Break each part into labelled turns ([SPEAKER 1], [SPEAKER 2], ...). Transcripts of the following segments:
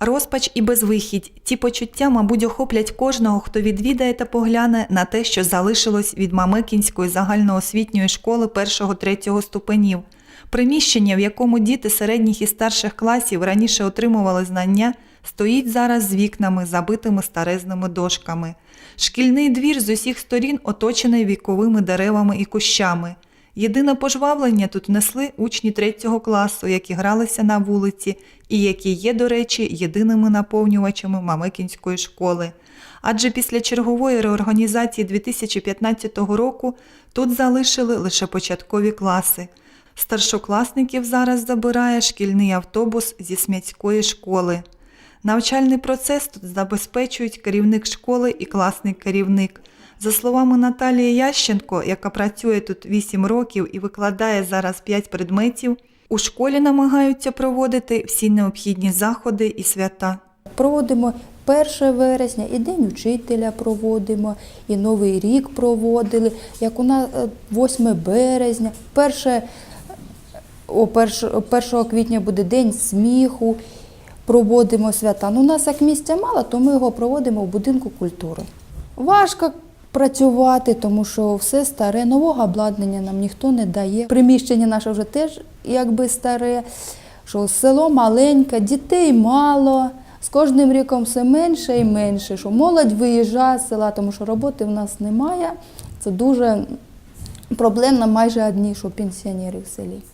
[SPEAKER 1] Розпач і безвихідь ті почуття, мабуть, охоплять кожного, хто відвідає та погляне на те, що залишилось від Мамикінської загальноосвітньої школи 1-3 ступенів. Приміщення, в якому діти середніх і старших класів раніше отримували знання, стоїть зараз з вікнами, забитими старезними дошками. Шкільний двір з усіх сторін оточений віковими деревами і кущами. Єдине пожвавлення тут внесли учні третього класу, які гралися на вулиці, і які є, до речі, єдиними наповнювачами Мамикінської школи. Адже після чергової реорганізації 2015 року тут залишили лише початкові класи. Старшокласників зараз забирає шкільний автобус зі Смятської школи. Навчальний процес тут забезпечують керівник школи і класний керівник. За словами Наталії Ященко, яка працює тут 8 років і викладає зараз 5 предметів, у школі намагаються проводити всі необхідні заходи і свята.
[SPEAKER 2] Проводимо 1 вересня, і День учителя проводимо, і Новий рік проводили, як у нас е, 8 березня, 1, 1 квітня буде День сміху, проводимо свята. Ну, у нас як місця мало, то ми його проводимо в будинку культури. Важко працювати, тому що все старе, нового обладнання нам ніхто не дає. Приміщення наше вже теж якби старе, що село маленьке, дітей мало. З кожним роком все менше і менше, що молодь виїжджає з села, тому що роботи в нас немає. Це дуже проблемно майже одні, що пенсіонери в селі.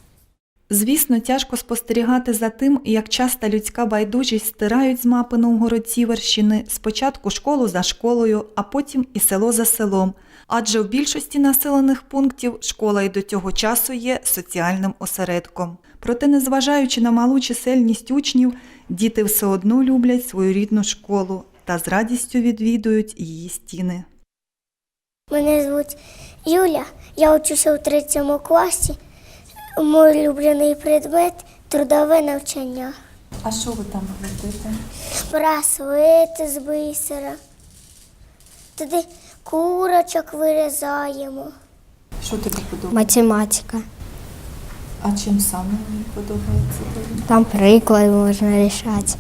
[SPEAKER 1] Звісно, тяжко спостерігати за тим, як часто людська байдужість стирають з мапи Новгород-Сіверщини спочатку школу за школою, а потім і село за селом. Адже в більшості населених пунктів школа і до цього часу є соціальним осередком. Проте, незважаючи на малу чисельність учнів, діти все одно люблять свою рідну школу та з радістю відвідують її стіни.
[SPEAKER 3] Мене звуть Юля, я учуся у третьому класі. Мій улюблений предмет трудове навчання.
[SPEAKER 1] А що ви там робите?
[SPEAKER 3] Браслети з бисера. Туди курочок вирізаємо.
[SPEAKER 1] Що тобі подобається?
[SPEAKER 4] Математика.
[SPEAKER 1] А чим саме мені подобається?
[SPEAKER 4] Там приклади можна рішати.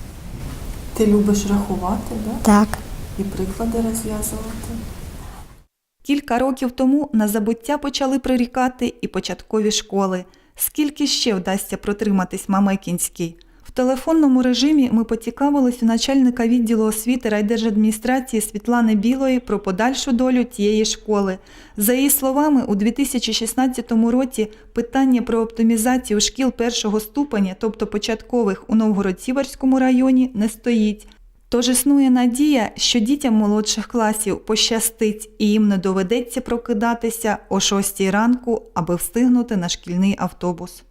[SPEAKER 1] Ти любиш рахувати, так?
[SPEAKER 4] Так.
[SPEAKER 1] і приклади розв'язувати. Кілька років тому на забуття почали прирікати і початкові школи. Скільки ще вдасться протриматись Мамекінський? В телефонному режимі ми поцікавились у начальника відділу освіти райдержадміністрації Світлани Білої про подальшу долю тієї школи. За її словами, у 2016 році питання про оптимізацію шкіл першого ступеня, тобто початкових у Новгород-Сіверському районі, не стоїть. Тож існує надія, що дітям молодших класів пощастить і їм не доведеться прокидатися о 6 ранку, аби встигнути на шкільний автобус.